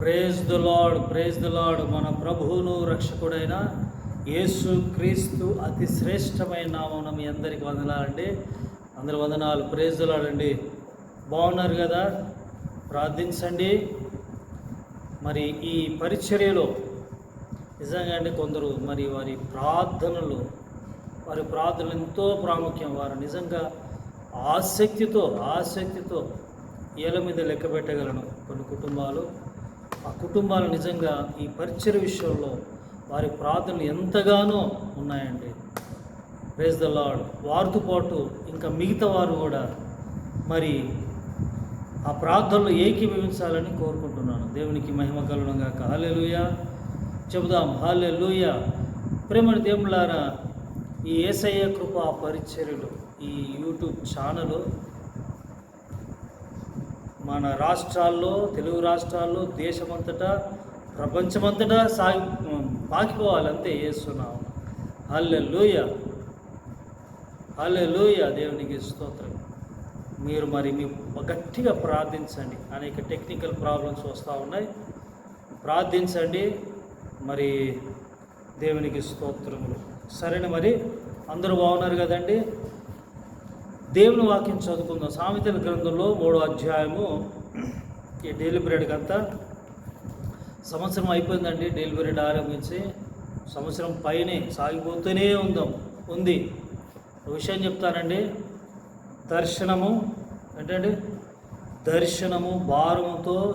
Praise the lord praise the lord మన ప్రభువును రక్షకుడైన యేసు క్రీస్తు అతి శ్రేష్టమైన నామం మీ అందరికి వందనాలండి. అందరి వందనాలు. ప్రేజ్ ద లాడ్ అండి. బాగున్నారు కదా? ప్రార్థించండి. మరి ఈ పరిచర్యలో నిజంగా అండి కొందరు మరి వారి ప్రార్థనలు వారి ప్రార్థనలు ఎంతో ప్రాముఖ్యం. వారు నిజంగా ఆసక్తితో ఆసక్తితో ఏళ్ళ మీద లెక్క పెట్టగలను. కొన్ని కుటుంబాలు ఆ కుటుంబాలు నిజంగా ఈ పరిచయ విషయంలో వారి ప్రార్థనలు ఎంతగానో ఉన్నాయండి. ప్రేజ్ ద లార్డ్ వారితో పాటు ఇంకా మిగతా వారు కూడా మరి ఆ ప్రార్థనలో ఏకీభవించాలని కోరుకుంటున్నాను. దేవునికి మహిమ కలుగునంగాక హాలెలుయ చెబుదాం. హాలెలుయ ప్రేమని దేవులారా ఈ ఏసయ్య కృప పరిచర్యలు ఈ యూట్యూబ్ ఛానల్ మన రాష్ట్రాల్లో తెలుగు రాష్ట్రాల్లో దేశమంతటా ప్రపంచమంతటా సాగి పాకిపోవాలంతే వేస్తున్నాము అల్లె లూయ అల్లె లూయ దేవునికి స్తోత్రం. మీరు మరి మీ గట్టిగా ప్రార్థించండి. అనేక టెక్నికల్ ప్రాబ్లమ్స్ వస్తూ ఉన్నాయి. ప్రార్థించండి. మరి దేవునికి స్తోత్రములు. సరేనా మరి అందరూ బాగున్నారు కదండి? దేవుని వాక్యం చదువుకుందాం. సామెతల గ్రంథంలో మూడో అధ్యాయము. ఈ డైలీ పీరియడ్కి అంతా సంవత్సరం అయిపోయిందండి. డైలీ పీరియడ్ ఆరంభించి సంవత్సరం పైనే సాగిపోతూనే ఉందాం. ఉంది. విషయం చెప్తానండి. దర్శనము ఏంటండి? దర్శనము భారముతో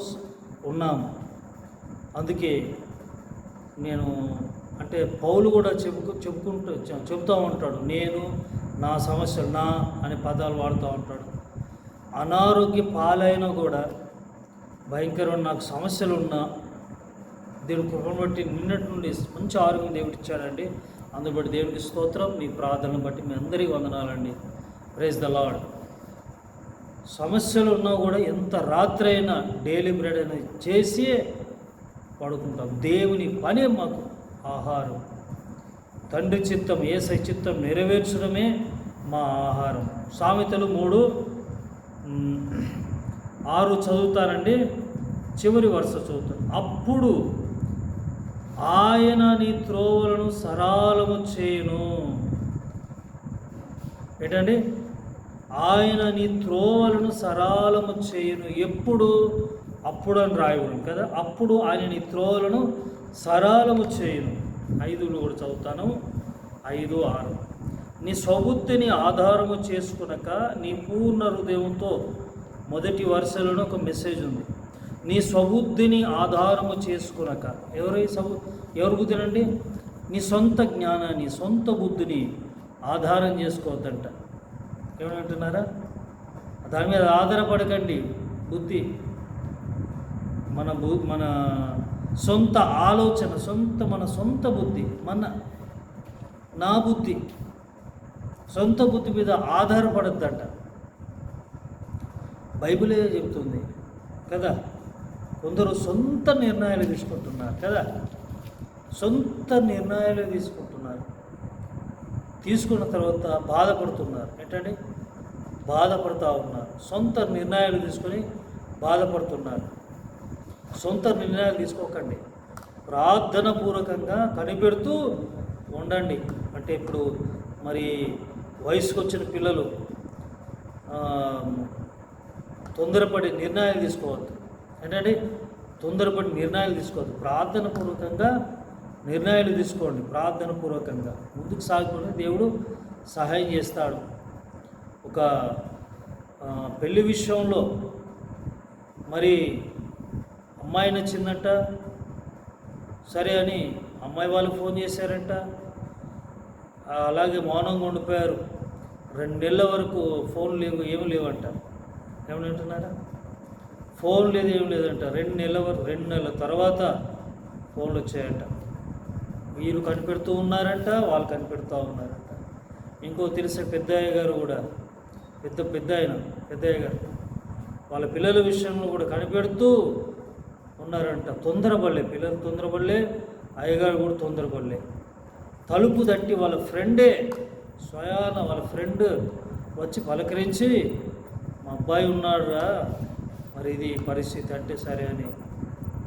ఉన్నాము. అందుకే నేను అంటే పౌలు కూడా చెప్పుకు చెప్పుకుంటూ చెబుతూ ఉంటాడు. నేను నా సమస్యలు నా అనే పదాలు వాడుతూ ఉంటాడు. అనారోగ్య పాలైనా కూడా భయంకరమైన నాకు సమస్యలు ఉన్నా దేవుని కృపను బట్టి నిన్నటి నుండి మంచి ఆరోగ్యం దేవుడు ఇచ్చాడండి. అందుబాటు బట్టి దేవునికి స్తోత్రం మీ ప్రార్థనను బట్టి మీ అందరికీ వందనాలండి. ప్రైజ్ ద లాడ్ సమస్యలు ఉన్నా కూడా ఎంత రాత్రి అయినా డైలీ బ్రెడ్ అయినా చేసి పడుకుంటాం. దేవుని పనే మాకు ఆహారం. తండ్రి చిత్తం ఏసై చిత్తం నెరవేర్చడమే మా ఆహారం. సామెతలు మూడు ఆరు చదువుతారండి చివరి వరుస చదువుతారు అప్పుడు ఆయన నీ త్రోవలను సరాలము చేయును. ఏంటండి? ఆయన నీ త్రోవలను సరాలము చేయును. ఎప్పుడు? అప్పుడు అని రాయకూడదు కదా. అప్పుడు ఆయన నీ త్రోవలను సరాలము చేయును. ఐదులు కూడా చదువుతాను. ఐదు ఆరు. నీ స్వబుద్ధిని ఆధారము చేసుకునక నీ పూర్ణ హృదయంతో మొదటి వరుసలోనే ఒక మెసేజ్ ఉంది. నీ స్వబుద్ధిని ఆధారము చేసుకునక ఎవరి సబు ఎవరు బుద్ధినండి? నీ సొంత జ్ఞానాన్ని సొంత బుద్ధిని ఆధారం చేసుకోవద్దంట. ఏమంటున్నారా దాని మీద ఆధారపడకండి బుద్ధి. మన బు మన సొంత ఆలోచన సొంత మన సొంత బుద్ధి మన నా బుద్ధి సొంత బుద్ధి మీద ఆధారపడద్దంట. బైబిలే చెబుతుంది కదా కొందరు సొంత నిర్ణయాలు తీసుకుంటున్నారు కదా సొంత నిర్ణయాలు తీసుకుంటున్నారు. తీసుకున్న తర్వాత బాధపడుతున్నారు. ఏంటంటే బాధపడుతూ ఉన్నారు. సొంత నిర్ణయాలు తీసుకొని బాధపడుతున్నారు. సొంత నిర్ణయాలు తీసుకోకండి. ప్రార్థన పూర్వకంగా కనిపెడుతూ ఉండండి. అంటే ఇప్పుడు మరి వయసుకు వచ్చిన పిల్లలు తొందరపడి నిర్ణయాలు తీసుకోవద్దు. ఏంటంటే తొందరపడి నిర్ణయాలు తీసుకోవద్దు. ప్రార్థన పూర్వకంగా నిర్ణయాలు తీసుకోండి. ప్రార్థన పూర్వకంగా ముందుకు సాగుకుని దేవుడు సహాయం చేస్తాడు. ఒక పెళ్ళి పెళ్ళి విషయంలో మరి అమ్మాయి నచ్చిందంట. సరే అని అమ్మాయి వాళ్ళు ఫోన్ చేశారంట. అలాగే మౌనంగా ఉండిపోయారు. రెండు నెలల వరకు ఫోన్ లేవు ఏమి లేవంట. ఏమని అంటున్నారా? ఫోన్ లేదు ఏం లేదంట. రెండు నెలల వరకు రెండు నెలల తర్వాత ఫోన్లు వచ్చాయంట. వీరు కనిపెడుతూ ఉన్నారంట వాళ్ళు కనిపెడుతూ ఉన్నారంట. ఇంకో తెలిసే పెద్దయ్య గారు కూడా. పెద్ద పెద్ద ఆయన పెద్దయ్య గారు. వాళ్ళ పిల్లల విషయంలో కూడా కనిపెడుతూ ఉన్నారంట. తొందరపడలే పిల్లలు తొందరపడలే అయ్యగారు కూడా తొందరపడలే. తలుపు తట్టి వాళ్ళ ఫ్రెండే స్వయాన వాళ్ళ ఫ్రెండ్ వచ్చి పలకరించి మా అబ్బాయి ఉన్నాడురా మరి ఇది పరిస్థితి అంటే సరే అని.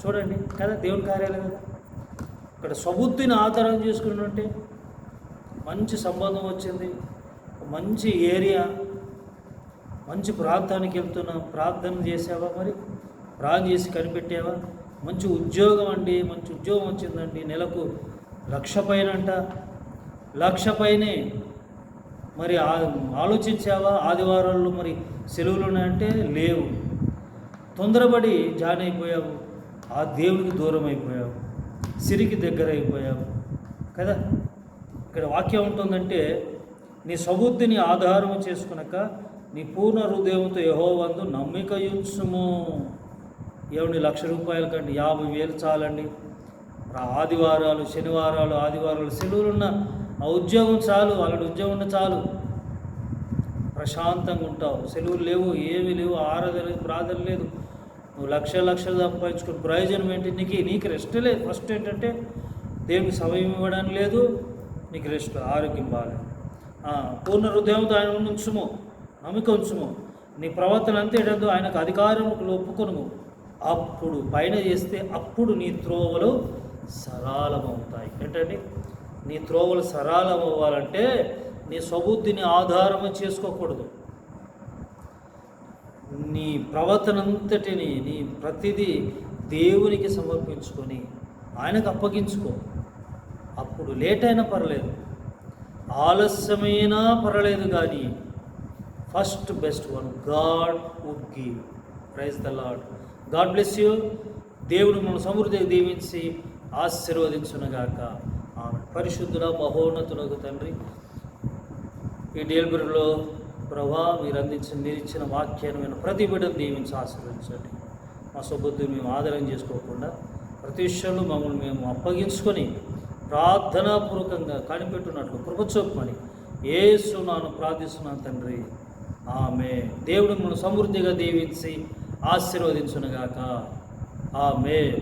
చూడండి కదా దేవుని కార్యాలయం కదా. ఇక్కడ సబుద్ధిని ఆధారం చేసుకున్నట్టే మంచి సంబంధం వచ్చింది. మంచి ఏరియా మంచి ప్రాంతానికి వెళ్తున్నాం. ప్రార్థన చేసావా మరి? రాంగ్ చేసి కనిపెట్టావా? మంచి ఉద్యోగం అండి మంచి ఉద్యోగం వచ్చిందండి నెలకు లక్ష పైన అంట లక్ష పైనే మరి ఆ- ఆలోచించావా? ఆదివారాల్లో మరి సెలవులు ఉన్నాయంటే లేవు. తొందరపడి జాయిన్ అయిపోయావు. ఆ దేవునికి దూరం అయిపోయావు. సిరికి దగ్గర అయిపోయావు. కదా? ఇక్కడ వాక్యం ఉంటుందంటే నీ సబుద్ధిని ఆధారం చేసుకునక నీ పూర్ణ హృదయంతో యహోవందు నమ్మిక ఉంచుము ఏమండి లక్ష రూపాయల కంటే యాభై వేలు చాలండి. ఆదివారాలు శనివారాలు ఆదివారాలు సెలవులున్న ఆ ఉద్యోగం చాలు అలాంటి ఉద్యోగం ఉన్న చాలు. ప్రశాంతంగా ఉంటావు. సెలవులు లేవు ఏమీ లేవు ఆరాధన లేదు ప్రార్థన లేదు. నువ్వు లక్ష లక్షలు సంపాదించుకుని ప్రయోజనం ఏంటి? నీకు నీకు రెస్ట్ లేదు. ఫస్ట్ ఏంటంటే దేవునికి సమయం ఇవ్వడానికి లేదు నీకు రెస్ట్ ఆరోగ్యం బాగాలేదు. పూర్ణ హృదయంతో ఆయన ఉంచుము నమ్మిక ఉంచుము. నీ ప్రవర్తన అంతేటో ఆయనకు ఆయనకు అధికారములు ఒప్పుకొనుము అప్పుడు పైన చేస్తే అప్పుడు నీ త్రోవలు సరళమవుతాయి. ఏంటండి నీ త్రోవలు సరాలం అవ్వాలంటే నీ స్వబుద్ధిని ఆధారం చేసుకోకూడదు. నీ ప్రవర్తనంతటిని నీ ప్రతిదీ దేవునికి సమర్పించుకొని ఆయనకు అప్పగించుకో. అప్పుడు లేట్ అయినా పర్లేదు. ఆలస్యమైనా పర్వాలేదు కానీ first best one. God would give. Praise the lord God bless you. దేవుడు మన సమృద్ధిగా దీవించి ఆశీర్వదించునుగాక. ఆమె పరిశుద్ధుల మహోన్నతులకు తండ్రి ఈ డేల్బురిలో ప్రభా మీరు అందించిన మీరు ఇచ్చిన వాక్యాన్ని మేము ప్రతి బిడ్డను దీవించి ఆశీర్వదించండి. మా సుబుద్ధిని మేము ఆదరణ చేసుకోకుండా ప్రతి విషయంలో మమ్మల్ని మేము అప్పగించుకొని ప్రార్థనాపూర్వకంగా కనిపెట్టున్నట్లు కృపచొప్పని ఏసు నాను ప్రార్థిస్తున్నాను తండ్రి. ఆమె దేవుడు మనం సమృద్ధిగా దీవించి ఆశీర్వదించునుగాక. ఆమె